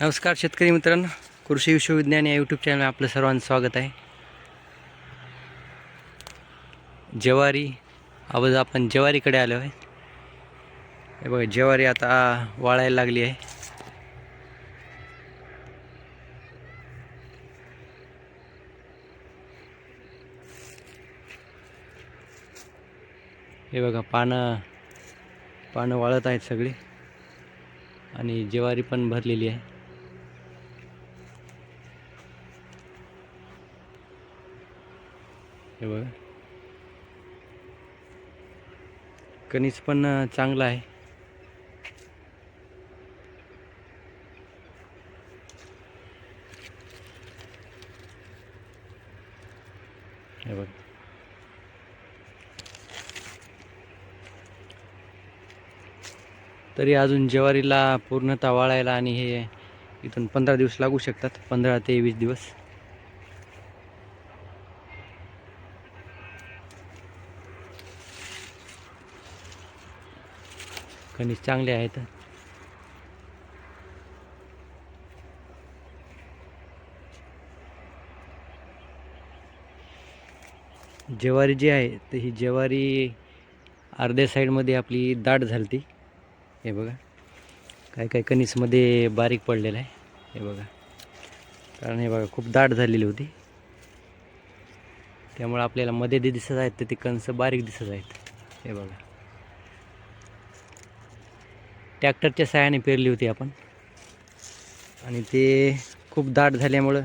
नमस्कार शेतकरी मित्रांनो. कृषी विश्वविज्ञान या यूट्यूब चॅनल आपलं सर्वांचं स्वागत आहे. ज्वारी आवाज आपण ज्वारीकडे आलो आहे. हे बघा ज्वारी आता वाळायला लागली आहे. हे बघा पानं पानं वाळत आहेत सगळी. आणि ज्वारी पण भरलेली आहे. हे बघा. कणीस पण चांगला आहे. हे तरी अजून ज्वारीला पूर्णतः वाळायला आणि हे इथून पंधरा दिवस लागू शकतात पंधरा ते वीस दिवस. कणीस चांगले आहेत. ज्वारी जी आहे तर ही ज्वारी अर्ध्या साईडमध्ये आपली दाट झाली हे बघा. काय काय कणीसमध्ये बारीक पडलेलं आहे. हे बघा. कारण हे बघा खूप दाट झालेली होती. त्यामुळे आपल्याला मध्ये जे दिसत आहेत तर ते कणस बारीक दिसत आहेत. हे बघा. ट्रॅक्टरच्या सहाय्याने पेरली होती आपण. आणि ते खूप दाट झाल्यामुळं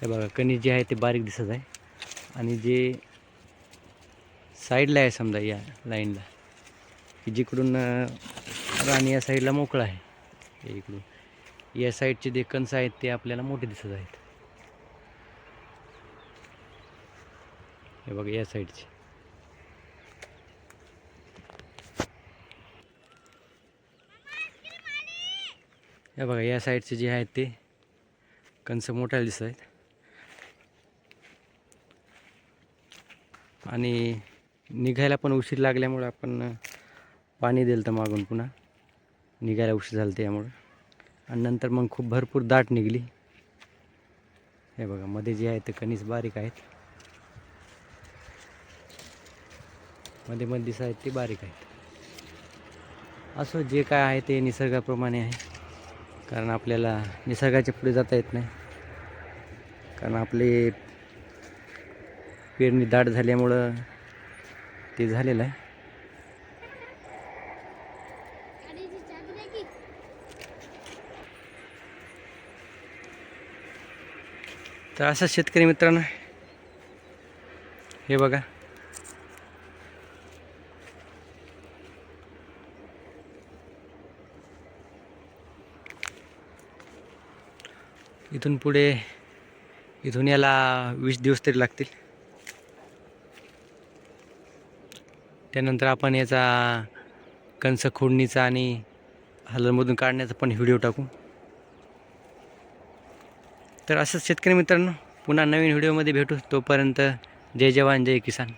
हे बघा कणी जे आहे ते बारीक दिसत आहे. आणि जे साईडला आहे समजा या लाईनला की जिकडून राणी या साईडला मोकळं आहे. इकडून. या साईडचे जे कणस आहेत ते आपल्याला मोठे दिसत आहेत. हे बघा या साईडचे. हे बघा या साईडचे जे आहेत ते कणस मोठ्याला दिसत आहेत. आणि निघायला पण उशीर लागल्यामुळं आपण पाणी दिलं तर मागून पुन्हा. निघायला उशीर झालं त्यामुळं. आणि नंतर मग खूप भरपूर दाट निघली. हे बघा मध्ये जे आहे ते कणीस बारीक आहेत. मध्ये मध्ये दिसत आहेत ते बारीक आहेत. असं जे काय आहे ते निसर्गाप्रमाणे आहे. कारण आपल्याला निसर्गाच्या पुढे जाता येत नाही. कारण आपले पेरणी दाट झाल्यामुळं ते झालेलं आहे. तर असं शेतकरी मित्रांनो हे बघा. इथून पुढे इथून याला वीस दिवस तरी लागतील. त्यानंतर आपण याचा कंस खोडणीचा आणि हलरमधून काढण्याचा पण व्हिडिओ टाकू. तर असंच शेतकरी मित्रांनो पुन्हा नवीन व्हिडिओमध्ये भेटू. तोपर्यंत जय जवान जय किसान.